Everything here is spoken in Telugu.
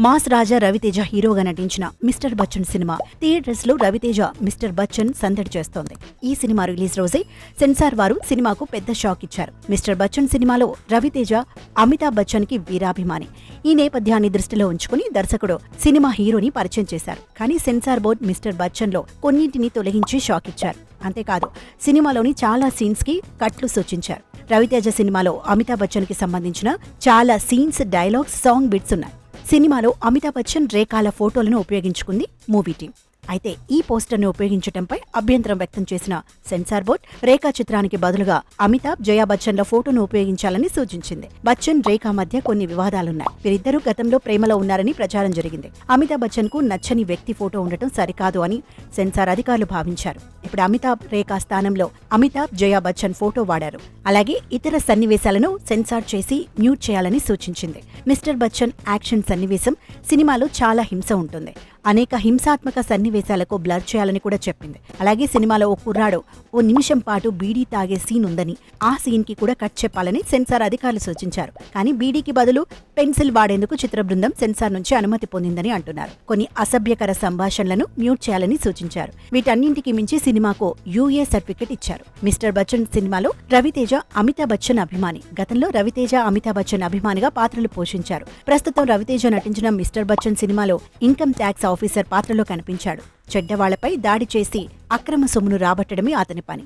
మాస్ రాజా రవితేజ హీరోగా నటించిన మిస్టర్ బచ్చన్ సినిమా. థియేటర్స్లో రవితేజ మిస్టర్ బచ్చన్ సందడి చేస్తోంది. ఈ సినిమా రిలీజ్ రోజే సెన్సార్ వారు సినిమాకు పెద్ద షాక్ ఇచ్చారు. మిస్టర్ బచ్చన్ సినిమాలో రవితేజ అమితాబ్ బచ్చన్కి వీరాభిమాని. ఈ నేపథ్యాన్ని దృష్టిలో ఉంచుకుని దర్శకుడు సినిమా హీరోని పరిచయం చేశారు. కానీ సెన్సార్ బోర్డ్ మిస్టర్ బచ్చన్లో కొన్నింటిని తొలగించి షాక్ ఇచ్చారు. అంతేకాదు సినిమాలోని చాలా సీన్స్కి కట్లు సూచించారు. రవితేజ సినిమాలో అమితాబ్ బచ్చన్కి సంబంధించిన చాలా సీన్స్ డైలాగ్స్ సాంగ్ బిట్స్ ఉన్నాయి. సినిమాలో అమితాబ్ బచ్చన్ రేఖాల ఫోటోలను ఉపయోగించుకుంది మూవీ టీం. అయితే ఈ పోస్టర్ను ఉపయోగించడంపై అభ్యంతరం వ్యక్తం చేసిన సెన్సార్ బోర్డ్ రేఖా చిత్రానికి బదులుగా అమితాబ్ జయా బచ్చన్ల ఫోటోను ఉపయోగించాలని సూచించింది. బచ్చన్ రేఖా మధ్య కొన్ని వివాదాలున్నాయి. వీరిద్దరూ గతంలో ప్రేమలో ఉన్నారని ప్రచారం జరిగింది. అమితాబ్ బచ్చన్కు నచ్చని వ్యక్తి ఫోటో ఉండటం సరికాదు అని సెన్సార్ అధికారులు భావించారు. ఇప్పుడు అమితాబ్ రేఖా స్థానంలో అమితాబ్ జయా బచ్చన్ ఫోటో వాడారు. అలాగే ఇతర సన్నివేశాలను సెన్సార్ చేసి మ్యూట్ చేయాలని సూచించింది. మిస్టర్ బచ్చన్ యాక్షన్ సన్నివేశం సినిమాలో చాలా హింస ఉంటుంది. అనేక హింసాత్మక సన్నివేశాలకు బ్లర్ చేయాలని కూడా చెప్పింది. అలాగే సినిమాలో ఓ కుర్రాడు ఓ నిమిషం పాటు బీడీ తాగే సీన్ ఉందని ఆ సీన్కి కూడా కట్ చెప్పాలని సెన్సార్ అధికారులు సూచించారు. కానీ బీడీకి బదులు పెన్సిల్ వాడేందుకు చిత్ర బృందం సెన్సార్ నుంచి అనుమతి పొందిందని అంటున్నారు. కొన్ని అసభ్యకర సంభాషణలను మ్యూట్ చేయాలని సూచించారు. వీటన్నింటికి మించి సినిమాకు యూఏ సర్టిఫికెట్ ఇచ్చారు. మిస్టర్ బచ్చన్ సినిమాలో రవితేజ అమితాబ్ బచ్చన్ అభిమాని. గతంలో రవితేజ అమితాబ్ బచ్చన్ అభిమానిగా పాత్రలు పోషించారు. ప్రస్తుతం రవితేజ నటించిన మిస్టర్ బచ్చన్ సినిమాలో ఇన్కమ్ ట్యాక్స్ ఆఫీసర్ పాత్రలో కనిపించాడు. చెడ్డవాళ్ళపై దాడి చేసి అక్రమ సొమ్మును రాబట్టడమే అతని పని.